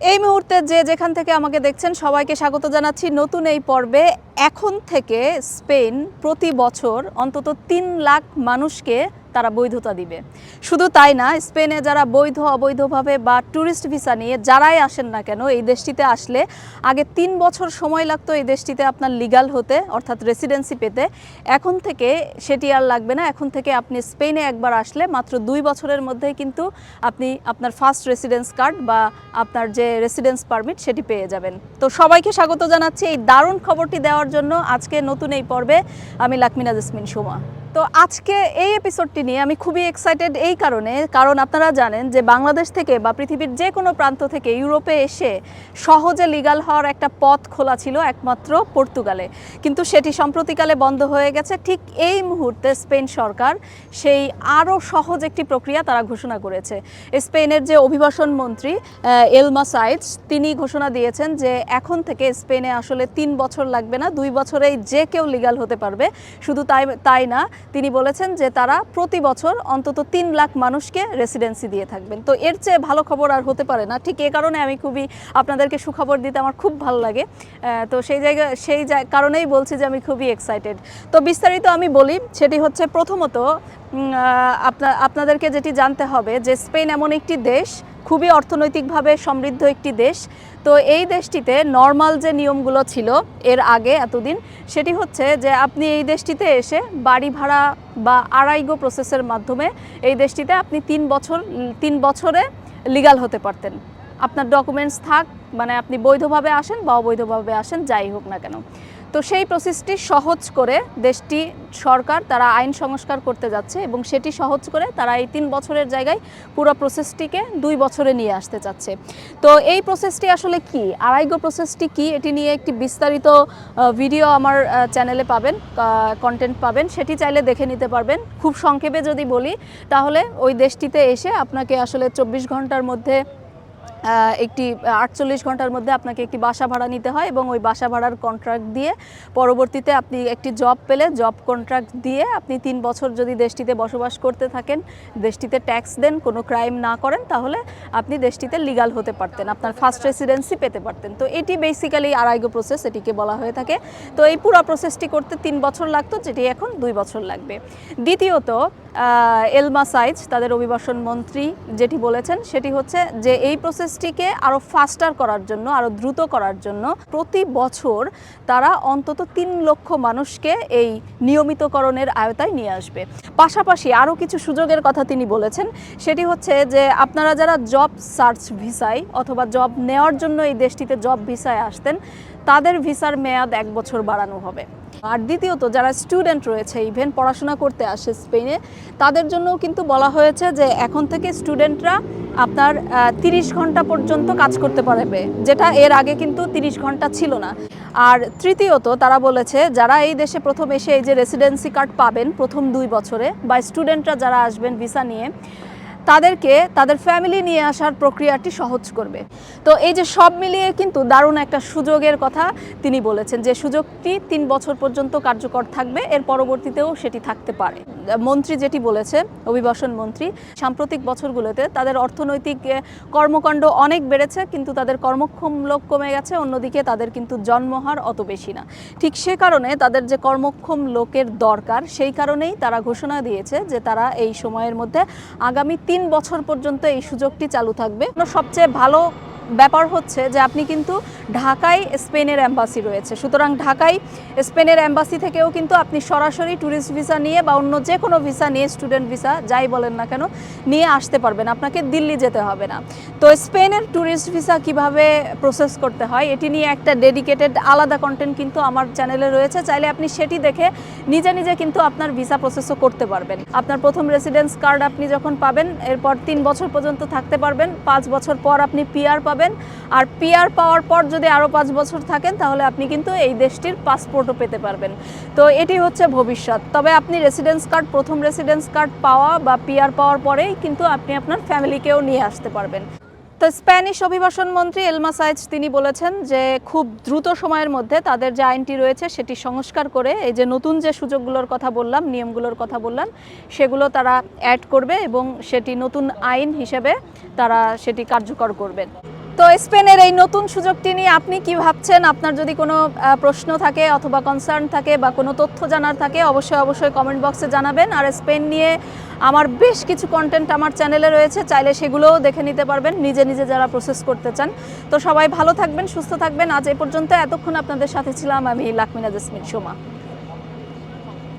এই মুহূর্তে যে যেখান থেকে আমাকে দেখছেন, সবাইকে স্বাগত জানাচ্ছি নতুন এই পর্বে। এখন থেকে স্পেন প্রতি বছর অন্তত তিন লাখ মানুষকে তারা বৈধতা দিবে। শুধু তাই না, স্পেনে যারা বৈধ, অবৈধভাবে বা ট্যুরিস্ট ভিসা নিয়ে যারাই আসেন না কেন, এই দেশটিতে আসলে আগে তিন বছর সময় লাগতো এই দেশটিতে আপনার লিগাল হতে, অর্থাৎ রেসিডেন্সি পেতে। এখন থেকে সেটি আর লাগবে না। এখন থেকে আপনি স্পেনে একবার আসলে মাত্র দুই বছরের মধ্যেই কিন্তু আপনি আপনার ফার্স্ট রেসিডেন্স কার্ড বা আপনার যে রেসিডেন্স পারমিট সেটি পেয়ে যাবেন। তো সবাইকে স্বাগত জানাচ্ছি এই দারুণ খবরটি দেওয়ার জন্য আজকে নতুন এই পর্বে। আমি লাকমিনা জেসমিন সুমা। তো আজকে এই এপিসোডটি নিয়ে আমি খুবই এক্সাইটেড এই কারণে, কারণ আপনারা জানেন যে বাংলাদেশ থেকে বা পৃথিবীর যে কোনো প্রান্ত থেকে ইউরোপে এসে সহজে লিগাল হওয়ার একটা পথ খোলা ছিল একমাত্র পর্তুগালে। কিন্তু সেটি সম্প্রতিকালে বন্ধ হয়ে গেছে। ঠিক এই মুহূর্তে স্পেন সরকার সেই আরও সহজ একটি প্রক্রিয়া তারা ঘোষণা করেছে। স্পেনের যে অভিবাসন মন্ত্রী এলমা সাইডস তিনি ঘোষণা দিয়েছেন যে এখন থেকে স্পেনে আসলে তিন বছর লাগবে না, দুই বছরেই যে কেউ লিগাল হতে পারবে। শুধু তাই তাই না তিনি বলেছেন যে তারা প্রতি বছর অন্তত তিন লাখ মানুষকে রেসিডেন্সি দিয়ে থাকবেন। তো এর চেয়ে ভালো খবর আর হতে পারে না। ঠিক এ কারণে আমি খুবই আপনাদেরকে সুখবর দিতে আমার খুব ভালো লাগে। তো সেই জায়গা, সেই কারণেই বলছি যে আমি খুবই এক্সাইটেড তো বিস্তারিত আমি বলি, সেটি হচ্ছে প্রথমত আপনাদেরকে যেটি জানতে হবে যে স্পেন এমন একটি দেশ, খুবই অর্থনৈতিকভাবে সমৃদ্ধ একটি দেশ। তো এই দেশটিতে নর্মাল যে নিয়মগুলো ছিল এর আগে এতদিন, সেটি হচ্ছে যে আপনি এই দেশটিতে এসে বাড়ি ভাড়া বা আড়াইগো প্রসেসের মাধ্যমে এই দেশটিতে আপনি তিন বছর, তিন বছরে লিগাল হতে পারতেন। আপনার ডকুমেন্টস থাক মানে আপনি বৈধভাবে আসেন বা অবৈধভাবে আসেন, যাই হোক না কেন। তো সেই প্রসেসটি সহজ করে দেশটি সরকার তারা আইন সংস্কার করতে যাচ্ছে এবং সেটি সহজ করে তারা এই তিন বছরের জায়গায় পুরো প্রসেসটিকে দুই বছরে নিয়ে আসতে চাচ্ছে। তো এই প্রসেসটি আসলে কি? আড়াইগো প্রসেসটি কি? এটি নিয়ে একটি বিস্তারিত ভিডিও আমার চ্যানেলে পাবেন কন্টেন্ট পাবেন। সেটি চাইলে দেখে নিতে পারবেন। খুব সংক্ষেপে যদি বলি, তাহলে ওই দেশটিতে এসে আপনাকে আসলে চব্বিশ ঘণ্টার মধ্যে একটি আটচল্লিশ ঘণ্টার মধ্যে আপনাকে একটি বাসা ভাড়া নিতে হয় এবং ওই বাসা ভাড়ার কন্ট্রাক্ট দিয়ে পরবর্তীতে আপনি একটি জব পেলে জব কন্ট্রাক্ট দিয়ে আপনি তিন বছর যদি দেশটিতে বসবাস করতে থাকেন, দেশটিতে ট্যাক্স দেন, কোনো ক্রাইম না করেন, তাহলে আপনি দেশটিতে লিগাল হতে পারতেন, আপনার ফার্স্ট রেসিডেন্সি পেতে পারতেন। তো এটি বেসিক্যালি আড়াইগো প্রসেস এটিকে বলা হয়ে থাকে। তো এই পুরো প্রসেসটি করতে তিন বছর লাগতো, যেটি এখন দুই বছর লাগবে। দ্বিতীয়ত এলমা সাইজ, তাদের অভিবাসন মন্ত্রী যেটি বলেছেন, সেটি হচ্ছে যে এই প্রসেসটিকে আরও ফাস্টার করার জন্য আরও দ্রুত করার জন্য প্রতি বছর তারা অন্তত তিন লক্ষ মানুষকে এই নিয়মিতকরণের আয়তায় নিয়ে আসবে। পাশাপাশি আরও কিছু সুযোগের কথা তিনি বলেছেন, সেটি হচ্ছে যে আপনারা যারা জব সার্চ ভিসায় অথবা জব নেওয়ার জন্য এই দেশটিতে জব ভিসায় আসতেন, তাদের ভিসার মেয়াদ এক বছর বাড়ানো হবে। আর দ্বিতীয়ত, যারা স্টুডেন্ট রয়েছে ইভেন পড়াশোনা করতে আসে স্পেনে তাদের জন্যও কিন্তু বলা হয়েছে যে এখন থেকে স্টুডেন্টরা আপনার তিরিশ ঘণ্টা পর্যন্ত কাজ করতে পারবে, যেটা এর আগে কিন্তু তিরিশ ঘণ্টা ছিল না। আর তৃতীয়ত, তারা বলেছে, যারা এই দেশে প্রথম এসে এই যে রেসিডেন্সি কার্ড পাবেন প্রথম দুই বছরে, বা স্টুডেন্টরা যারা আসবেন ভিসা নিয়ে তাদেরকে, তাদের ফ্যামিলি নিয়ে আসার প্রক্রিয়াটি সহজ করবে। তো এই যে সব মিলিয়ে কিন্তু দারুণ একটা সুযোগের কথা তিনি বলেছেন যে সুযোগটি তিন বছর পর্যন্ত কার্যকর থাকবে, এর পরবর্তীতেও সেটি থাকতে পারে। মন্ত্রী যেটি বলেছে, অভিবাসন মন্ত্রী, সাম্প্রতিক বছরগুলোতে তাদের অর্থনৈতিক কর্মকাণ্ড অনেক বেড়েছে, কিন্তু তাদের কর্মক্ষম লোক কমে গেছে, অন্যদিকে তাদের কিন্তু জন্মহার অত বেশি না। ঠিক সে কারণে তাদের যে কর্মক্ষম লোকের দরকার, সেই কারণেই তারা ঘোষণা দিয়েছে যে তারা এই সময়ের মধ্যে আগামী তিন বছর পর্যন্ত এই সুযোগটি চালু থাকবে। সবচেয়ে ভালো ব্যাপার হচ্ছে যে আপনি কিন্তু ঢাকায় স্পেনের অ্যাম্বাসি রয়েছে। সুতরাং ঢাকায় স্পেনের অ্যাম্বাসি থেকেও কিন্তু আপনি সরাসরি ট্যুরিস্ট ভিসা নিয়ে বা অন্য যে কোনো ভিসা নিয়ে স্টুডেন্ট ভিসা যাই বলেন না কেন, নিয়ে আসতে পারবেন। আপনাকে দিল্লি যেতে হবে না। তো স্পেনের ট্যুরিস্ট ভিসা কীভাবে প্রসেস করতে হয়, এটি নিয়ে একটা ডেডিকেটেড আলাদা কন্টেন্ট কিন্তু আমার চ্যানেলে রয়েছে। চাইলে আপনি সেটি দেখে নিজে নিজে কিন্তু আপনার ভিসা প্রসেসও করতে পারবেন। আপনার প্রথম রেসিডেন্স কার্ড আপনি যখন পাবেন, এরপর তিন বছর পর্যন্ত থাকতে পারবেন। পাঁচ বছর পর আপনি পিআর পাবেন। আর পিআর পাওয়ার পর যদি আরও পাঁচ বছর থাকেন, তাহলে আপনি কিন্তু এই দেশটির পাসপোর্টও পেতে পারবেন। তো এটি হচ্ছে ভবিষ্যৎ। তবে আপনি রেসিডেন্স কার্ড প্রথম রেসিডেন্স কার্ড পাওয়া বা পিআর পাওয়ার পরেই কিন্তু আপনি আপনার ফ্যামিলিকেও নিয়ে আসতে পারবেন। তো স্প্যানিশ অভিবাসন মন্ত্রী এলমা সাইজ তিনি বলেছেন যে, খুব দ্রুত সময়ের মধ্যে তাদের যে আইনটি রয়েছে, সেটি সংস্কার করে এই যে নতুন যে সুযোগগুলোর কথা বললাম, নিয়মগুলোর কথা বললাম, সেগুলো তারা অ্যাড করবে এবং সেটি নতুন আইন হিসেবে তারা সেটি কার্যকর করবেন তো স্পেনের এই নতুন সুযোগটি নিয়ে আপনি কি ভাবছেন? আপনার যদি কোনো প্রশ্ন থাকে অথবা কনসার্ন থাকে বা কোনো তথ্য জানার থাকে, অবশ্যই অবশ্যই কমেন্ট বক্সে জানাবেন। আর স্পেন নিয়ে আমার বেশ কিছু কন্টেন্ট আমার চ্যানেলে রয়েছে, চাইলে সেগুলোও দেখে নিতে পারবেন, নিজে নিজে যারা প্রসেস করতে চান। তো সবাই ভালো থাকবেন, সুস্থ থাকবেন। আজ এ পর্যন্ত এতক্ষণ আপনাদের সাথে ছিলাম আমি লাকমিনা জেসমিন সোমা।